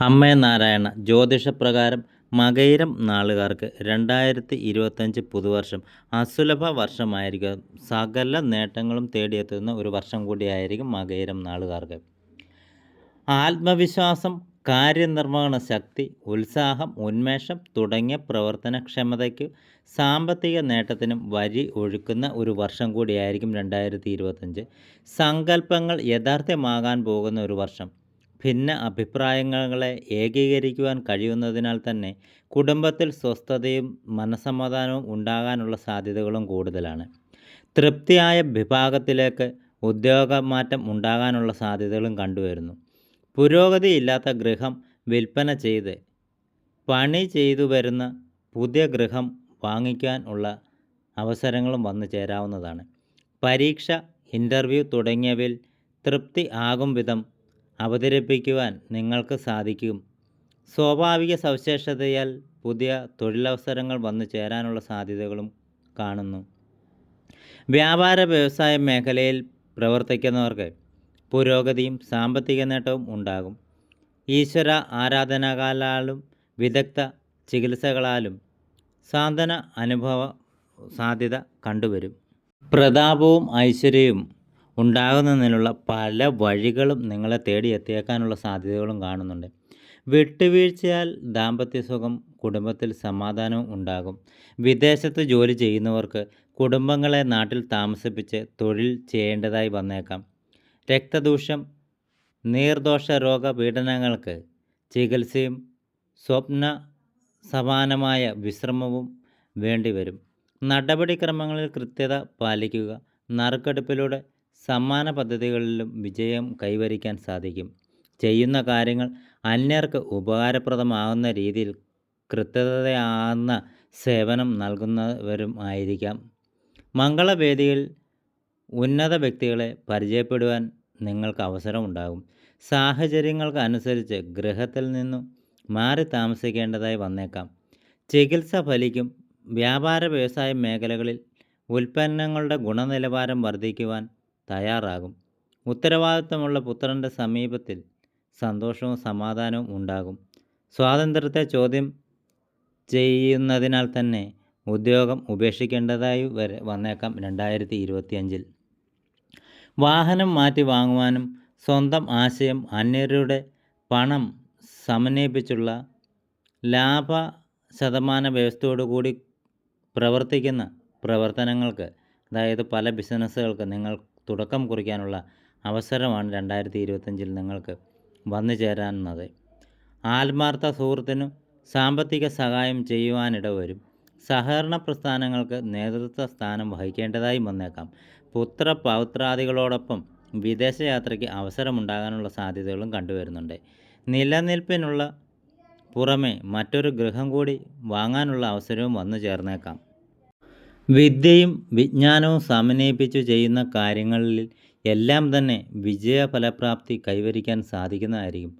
അമ്മേ നാരായണ ജ്യോതിഷപ്രകാരം മകയിരം നാളുകാർക്ക് രണ്ടായിരത്തി ഇരുപത്തഞ്ച് പുതുവർഷം അസുലഭ വർഷമായിരിക്കും. സകല നേട്ടങ്ങളും തേടിയെത്തുന്ന ഒരു വർഷം കൂടിയായിരിക്കും മകയിരം നാളുകാർക്ക്. ആത്മവിശ്വാസം കാര്യനിർവഹണ ശക്തി ഉത്സാഹം ഉന്മേഷം തുടങ്ങിയ പ്രവർത്തനക്ഷമതയ്ക്ക് സാമ്പത്തിക നേട്ടത്തിനും വഴി ഒഴുക്കുന്ന ഒരു വർഷം കൂടിയായിരിക്കും രണ്ടായിരത്തി ഇരുപത്തഞ്ച് സങ്കല്പങ്ങൾ യഥാർത്ഥമാകാൻ പോകുന്ന ഒരു വർഷം. ഭിന്ന അഭിപ്രായങ്ങളെ ഏകീകരിക്കുവാൻ കഴിയുന്നതിനാൽ തന്നെ കുടുംബത്തിൽ സ്വസ്ഥതയും മനസമാധാനവും ഉണ്ടാകാനുള്ള സാധ്യതകളും കൂടുതലാണ്. തൃപ്തിയായ വിഭാഗത്തിലേക്ക് ഉദ്യോഗമാറ്റം ഉണ്ടാകാനുള്ള സാധ്യതകളും കണ്ടുവരുന്നു. പുരോഗതി ഇല്ലാത്ത ഗൃഹം വിൽപ്പന ചെയ്ത് പണി ചെയ്തു വരുന്ന പുതിയ ഗൃഹം വാങ്ങിക്കാൻ ഉള്ള അവസരങ്ങളും വന്നു ചേരാവുന്നതാണ്. പരീക്ഷ ഇന്റർവ്യൂ തുടങ്ങിയവയിൽ തൃപ്തി ആകും വിധം അവതരിപ്പിക്കുവാൻ നിങ്ങൾക്ക് സാധിക്കും. സ്വാഭാവിക സവിശേഷതയാൽ പുതിയ തൊഴിലവസരങ്ങൾ വന്നു ചേരാനുള്ള സാധ്യതകളും കാണുന്നു. വ്യാപാര വ്യവസായ മേഖലയിൽ പ്രവർത്തിക്കുന്നവർക്ക് പുരോഗതിയും സാമ്പത്തിക നേട്ടവും ഉണ്ടാകും. ഈശ്വര ആരാധനകളാലും വിദഗ്ധ ചികിത്സകളാലും സാന്ത്വന അനുഭവ സാധ്യത കണ്ടുവരും. പ്രതാപവും ഐശ്വര്യവും ഉണ്ടാകുന്നതിനുള്ള പല വഴികളും നിങ്ങളെ തേടി എത്തിയേക്കാനുള്ള സാധ്യതകളും കാണുന്നുണ്ട്. വിട്ടുവീഴ്ചയാൽ ദാമ്പത്യ സുഖം കുടുംബത്തിൽ സമാധാനവും ഉണ്ടാകും. വിദേശത്ത് ജോലി ചെയ്യുന്നവർക്ക് കുടുംബങ്ങളെ നാട്ടിൽ താമസിപ്പിച്ച് തൊഴിൽ ചെയ്യേണ്ടതായി വന്നേക്കാം. രക്തദൂഷം നീർദോഷ രോഗപീഡനങ്ങൾക്ക് ചികിത്സയും സ്വപ്ന സമാനമായ വിശ്രമവും വേണ്ടിവരും. നടപടിക്രമങ്ങളിൽ കൃത്യത പാലിക്കുക നറുക്കെടുപ്പിലൂടെ സമ്മാന പദ്ധതികളിലും വിജയം കൈവരിക്കാൻ സാധിക്കും. ചെയ്യുന്ന കാര്യങ്ങൾ അന്യർക്ക് ഉപകാരപ്രദമാകുന്ന രീതിയിൽ കൃത്യതയാർന്ന സേവനം നൽകുന്നവരും ആയിരിക്കാം. മംഗളവേദിയിൽ ഉന്നത വ്യക്തികളെ പരിചയപ്പെടുവാൻ നിങ്ങൾക്ക് അവസരമുണ്ടാകും. സാഹചര്യങ്ങൾക്ക് അനുസരിച്ച് ഗൃഹത്തിൽ നിന്നും മാറി താമസിക്കേണ്ടതായി വന്നേക്കാം. ചികിത്സ ഫലിക്കും വ്യാപാര വ്യവസായ മേഖലകളിൽ ഉൽപ്പന്നങ്ങളുടെ ഗുണനിലവാരം വർദ്ധിക്കുവാൻ തയ്യാറാകും. ഉത്തരവാദിത്തമുള്ള പുത്രന്റെ സമീപത്തിൽ സന്തോഷവും സമാധാനവും ഉണ്ടാകും. സ്വാതന്ത്ര്യത്തെ ചോദ്യം ചെയ്യുന്നതിനാൽ തന്നെ ഉദ്യോഗം ഉപേക്ഷിക്കേണ്ടതായി വരെ വന്നേക്കാം രണ്ടായിരത്തി ഇരുപത്തിയഞ്ചിൽ വാഹനം മാറ്റി വാങ്ങുവാനും സ്വന്തം ആശയം അന്യരുടെ പണം സമന്വയിപ്പിച്ചുള്ള ലാഭ ശതമാന വ്യവസ്ഥയോടുകൂടി പ്രവർത്തിക്കുന്ന പ്രവർത്തനങ്ങൾക്ക് അതായത് പല ബിസിനസ്സുകൾക്ക് നിങ്ങൾ തുടക്കം കുറിക്കാനുള്ള അവസരമാണ് രണ്ടായിരത്തി ഇരുപത്തഞ്ചിൽ നിങ്ങൾക്ക് വന്നു ചേരാനുള്ളത്. ആത്മാർത്ഥ സുഹൃത്തിനും സാമ്പത്തിക സഹായം ചെയ്യുവാനിട വരും സഹകരണ പ്രസ്ഥാനങ്ങൾക്ക് നേതൃത്വ സ്ഥാനം വഹിക്കേണ്ടതായി വന്നേക്കാം. പുത്ര പൗത്രാദികളോടൊപ്പം വിദേശയാത്രയ്ക്ക് അവസരമുണ്ടാകാനുള്ള സാധ്യതകളും കണ്ടുവരുന്നുണ്ട്. നിലനിൽപ്പിനുള്ള പുറമെ മറ്റൊരു ഗൃഹം കൂടി വാങ്ങാനുള്ള അവസരവും വന്നു ചേർന്നേക്കാം. വിദ്യയും വിജ്ഞാനവും സമന്വയിപ്പിച്ചു ചെയ്യുന്ന കാര്യങ്ങളിൽ എല്ലാം തന്നെ വിജയഫലപ്രാപ്തി കൈവരിക്കാൻ സാധിക്കുന്നതായിരിക്കും.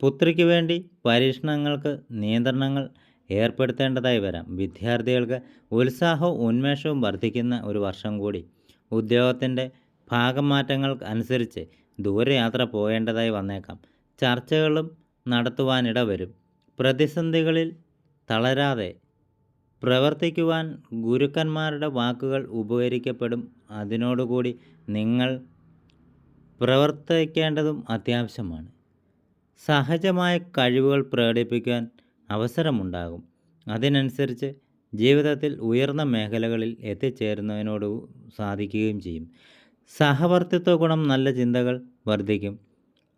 പുത്രിക്ക് വേണ്ടി പരീക്ഷണങ്ങൾക്ക് നിയന്ത്രണങ്ങൾ ഏർപ്പെടുത്തേണ്ടതായി വരാം. വിദ്യാർത്ഥികൾക്ക് ഉത്സാഹവും ഉന്മേഷവും വർദ്ധിക്കുന്ന ഒരു വർഷം കൂടി ഉദ്യോഗത്തിന്റെ ഭാഗമാറ്റങ്ങൾക്ക് അനുസരിച്ച് ദൂരയാത്ര പോകേണ്ടതായി വന്നേക്കാം. ചർച്ചകളും നടത്തുവാനിട വരും പ്രതിസന്ധികളിൽ തളരാതെ പ്രവർത്തിക്കുവാൻ ഗുരുക്കന്മാരുടെ വാക്കുകൾ ഉപകരിക്കപ്പെടും. അതിനോടുകൂടി നിങ്ങൾ പ്രവർത്തിക്കേണ്ടതും അത്യാവശ്യമാണ്. സഹജമായ കഴിവുകൾ പ്രകടിപ്പിക്കാൻ അവസരമുണ്ടാകും. അതിനനുസരിച്ച് ജീവിതത്തിൽ ഉയർന്ന മേഖലകളിൽ എത്തിച്ചേരുന്നതിനോട് സാധിക്കുകയും ചെയ്യും. സഹവർത്തിത്വ ഗുണം നല്ല ചിന്തകൾ വർദ്ധിക്കും.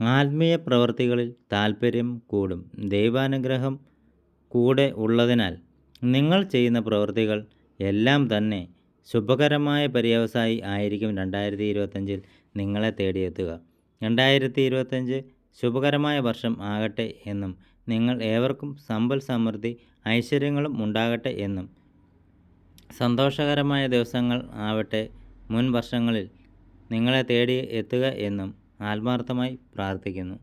ആത്മീയ പ്രവർത്തികളിൽ താല്പര്യം കൂടും. ദൈവാനുഗ്രഹം കൂടെ ഉള്ളതിനാൽ നിങ്ങൾ ചെയ്യുന്ന പ്രവൃത്തികൾ എല്ലാം തന്നെ ശുഭകരമായ പര്യവസായി ആയിരിക്കും രണ്ടായിരത്തി ഇരുപത്തഞ്ചിൽ നിങ്ങളെ തേടിയെത്തുക. രണ്ടായിരത്തി ഇരുപത്തഞ്ച് ശുഭകരമായ വർഷം ആകട്ടെ എന്നും നിങ്ങൾ ഏവർക്കും സമ്പൽ സമൃദ്ധി ഐശ്വര്യങ്ങളും ഉണ്ടാകട്ടെ എന്നും. സന്തോഷകരമായ ദിവസങ്ങൾ ആവട്ടെ മുൻ വർഷങ്ങളിൽ നിങ്ങളെ തേടി എത്തുക എന്നും ആത്മാർത്ഥമായി പ്രാർത്ഥിക്കുന്നു.